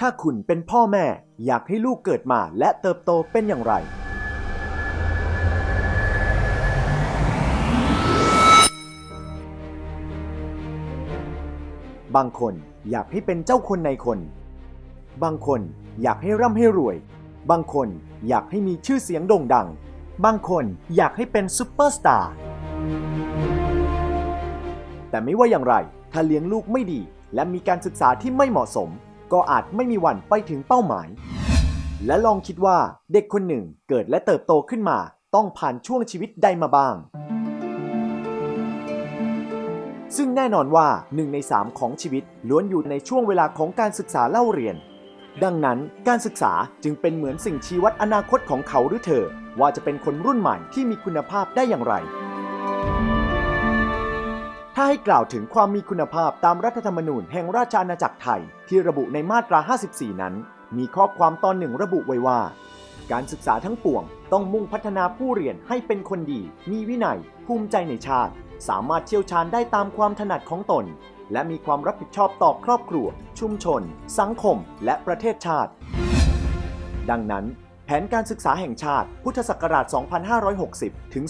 ถ้าคุณเป็นพ่อแม่ อยากให้ลูกเกิดมาและเติบโตเป็นอย่างไร บางคนอยากให้เป็นเจ้าคนในคน บางคนอยากให้ร่ำให้รวย บางคนอยากให้มีชื่อเสียงโด่งดัง บางคนอยากให้เป็นซูเปอร์สตาร์ แต่ไม่ว่าอย่างไร ถ้าเลี้ยงลูกไม่ดี และมีการศึกษาที่ไม่เหมาะสม ก็อาจไม่มีวันไปถึงเป้าหมาย และลองคิดว่าเด็กคนหนึ่งเกิดและเติบโตขึ้นมา ต้องผ่านช่วงชีวิตใดมาบ้าง ซึ่งแน่นอนว่าหนึ่งในสามของชีวิตล้วนอยู่ในช่วงเวลาของการศึกษาเล่าเรียน ดังนั้นการศึกษาจึงเป็นเหมือนสิ่งชี้วัดอนาคตของเขาหรือเธอ ว่าจะเป็นคนรุ่นใหม่ที่มีคุณภาพได้อย่างไร ถ้าให้กล่าวถึงความมีคุณภาพตามรัฐธรรมนูญแห่งราชอาณาจักรไทย ที่ระบุในมาตรา 54 นั้น มีข้อความตอนหนึ่งระบุไว้ว่า การศึกษาทั้งปวง ต้องมุ่งพัฒนาผู้เรียนให้เป็นคนดี มีวินัย ภูมิใจในชาติ สามารถเชี่ยวชาญได้ตามความถนัดของตน และมีความรับผิดชอบต่อครอบครัว ชุมชน สังคม และประเทศชาติ ดังนั้นแผนการศึกษาแห่งชาติ พุทธศักราช 2560 ถึง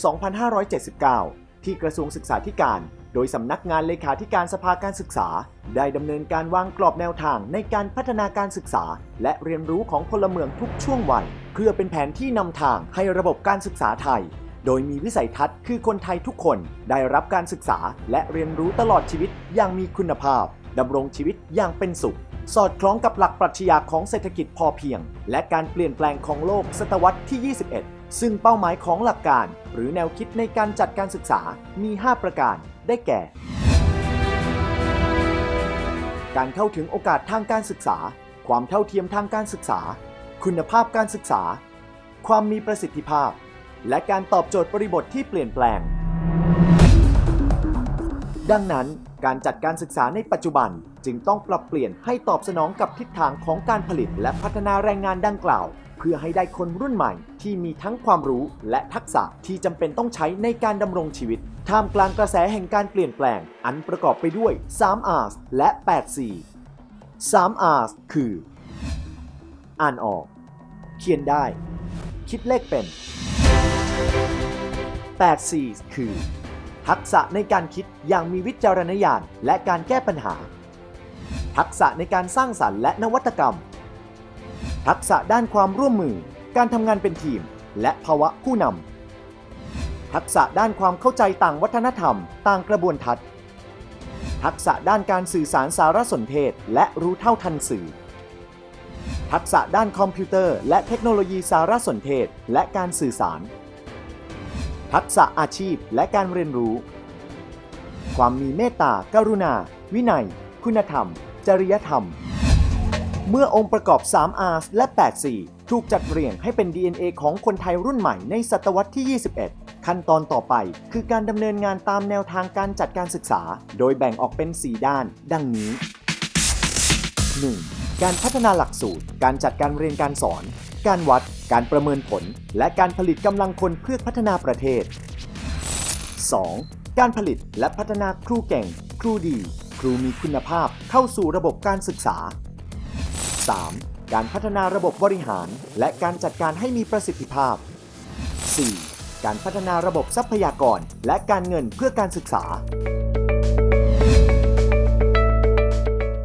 2579 ที่กระทรวงศึกษาธิการ โดยสำนักงานเลขาธิการสภาการศึกษา ได้ดำเนินการวางกรอบแนวทางในการพัฒนาการศึกษา และเรียนรู้ของพลเมืองทุกช่วงวัยเพื่อเป็นแผนที่นำทางให้ระบบการศึกษาไทย โดยมีวิสัยทัศน์คือคนไทยทุกคนได้รับการศึกษาและเรียนรู้ตลอดชีวิตอย่างมีคุณภาพดำรงชีวิตอย่างเป็นสุข สอดคล้องกับหลักปรัชญาของเศรษฐกิจพอเพียง และการเปลี่ยนแปลงของโลกศตวรรษที่ 21 ซึ่งเป้าหมายของหลักการ หรือแนวคิดในการจัดการศึกษามี 5 ประการ ได้แก่ การเข้าถึงโอกาสทางการศึกษา ความเท่าเทียมทางการศึกษา คุณภาพการศึกษา ความมีประสิทธิภาพ และการตอบโจทย์บริบทที่เปลี่ยนแปลง ดังนั้นการจัดการศึกษาในปัจจุบันจึงต้องปรับเปลี่ยนให้ตอบสนองกับทิศทางของการผลิตและพัฒนาแรงงานดังกล่าว พื่อให้ได้คนรุ่นใหม่ ที่มีทั้งความรู้และทักษะที่จำเป็นต้องใช้ในการดำรงชีวิต ท่ามกลางกระแสแห่งการเปลี่ยนแปลง อันประกอบไปด้วย 3R และ 8 C 3R คือ อ่านออก เขียนได้ คิดเลขเป็น 8C คือ ทักษะในการคิดอย่างมีวิจารณญาณและการแก้ปัญหาทักษะในการสร้างสรรค์และนวัตกรรม ทักษะด้านความร่วมมือ การทำงานเป็นทีม และภาวะผู้นำ ทักษะด้านความเข้าใจต่างวัฒนธรรม ต่างกระบวนทัศน์ ทักษะด้านการสื่อสารสารสนเทศ และรู้เท่าทันสื่อ ทักษะด้านคอมพิวเตอร์ และเทคโนโลยีสารสนเทศ และการสื่อสาร ทักษะอาชีพและการเรียนรู้ ความมีเมตตากรุณา วินัย คุณธรรม จริยธรรม เมื่อองค์ประกอบ 3 R และ 8 C ถูกจัดเรียงให้เป็น DNA ของคนไทยรุ่นใหม่ในศตวรรษที่ 21 ขั้นตอนต่อไปคือการดำเนินงานตามแนวทางการจัดการศึกษา โดยแบ่งออกเป็น 4 ด้าน ดังนี้ 1. การพัฒนาหลักสูตร การจัดการเรียนการสอน การวัด การประเมินผล และการผลิตกำลังคนเพื่อพัฒนาประเทศ 2. การผลิตและพัฒนาครูเก่ง ครูดี ครูมีคุณภาพเข้าสู่ระบบการศึกษา 3. การพัฒนาระบบบริหาร และการจัดการให้มีประสิทธิภาพ 4. การพัฒนาระบบทรัพยากร และการเงินเพื่อการศึกษา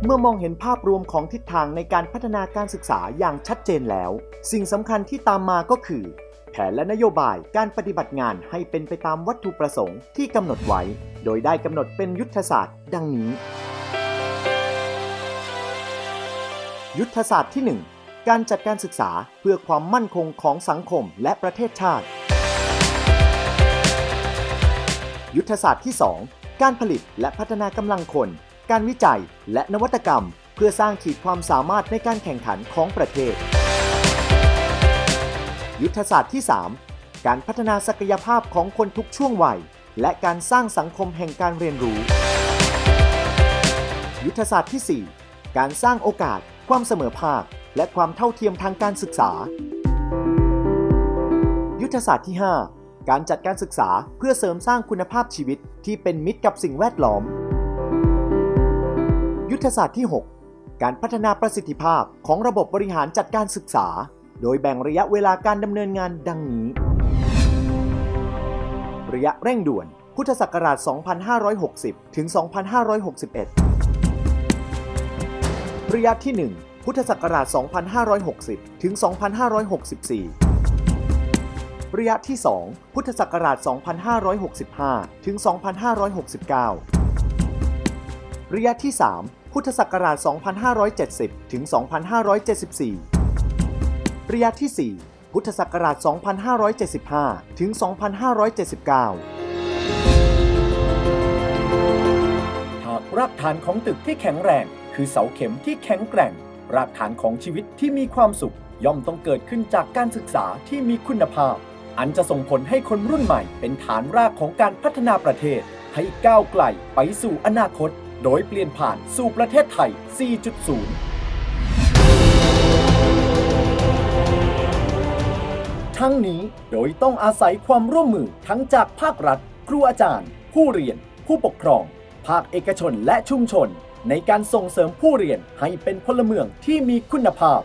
เมื่อมองเห็นภาพรวมของทิศทางในการพัฒนาการศึกษาอย่างชัดเจนแล้ว สิ่งสำคัญที่ตามมาก็คือ แผนและนโยบายการปฏิบัติงานให้เป็นไปตามวัตถุประสงค์ที่กำหนดไว้ โดยได้กำหนดเป็นยุทธศาสตร์ ดังนี้ ยุทธศาสตร์ที่ 1 การจัดการศึกษาเพื่อความมั่นคงของสังคมและประเทศชาติ ยุทธศาสตร์ที่ 2 การผลิตและพัฒนากำลังคน การวิจัยและนวัตกรรม เพื่อสร้างขีดความสามารถในการแข่งขันของประเทศ ยุทธศาสตร์ที่ 3 การพัฒนาศักยภาพของคนทุกช่วงวัย และการสร้างสังคมแห่งการเรียนรู้ ยุทธศาสตร์ที่ 4 การสร้างโอกาส ความเสมอภาค และความเท่าเทียมทางการศึกษา ยุทธศาสตร์ที่ 5 การจัดการศึกษาเพื่อเสริมสร้างคุณภาพชีวิตที่เป็นมิตรกับสิ่งแวดล้อม ยุทธศาสตร์ที่ 6 การพัฒนาประสิทธิภาพของระบบบริหารจัดการศึกษา โดยแบ่งระยะเวลาการดำเนินงานดังนี้ ระยะเร่งด่วน พุทธศักราช 2560 ถึง 2561 ระยะที่ 1 พุทธศักราช 2560 ถึง 2564 ระยะที่ 2 พุทธศักราช 2565 ถึง 2569 ระยะที่ 3 พุทธศักราช 2570 ถึง 2574 ระยะที่ 4 พุทธศักราช 2575 ถึง 2579หากรากฐานของตึกที่แข็งแรง คือเสาเข็มที่แข็งแกร่ง รากฐานของชีวิตที่มีความสุข ย่อมต้องเกิดขึ้นจากการศึกษาที่มีคุณภาพ อันจะส่งผลให้คนรุ่นใหม่ เป็นฐานรากของการพัฒนาประเทศ ให้ก้าวไกลไปสู่อนาคต โดยเปลี่ยนผ่านสู่ประเทศไทย 4.0 ทั้งนี้โดยต้องอาศัยความร่วมมือทั้งจากภาครัฐ ครูอาจารย์ ผู้เรียน ผู้ปกครอง ภาคเอกชนและชุมชน ในการส่งเสริมผู้เรียนให้เป็นพลเมืองที่มีคุณภาพ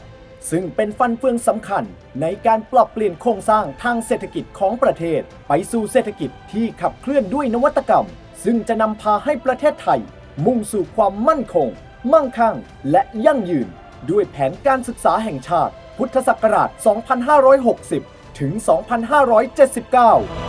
ซึ่งเป็นฟันเฟืองสำคัญในการปรับเปลี่ยนโครงสร้างทางเศรษฐกิจของประเทศ ไปสู่เศรษฐกิจที่ขับเคลื่อนด้วยนวัตกรรม ซึ่งจะนำพาให้ประเทศไทย มุ่งสู่ความมั่นคง มั่งคั่ง และยั่งยืน ด้วยแผนการศึกษาแห่งชาติ พุทธศักราช 2560 ถึง 2579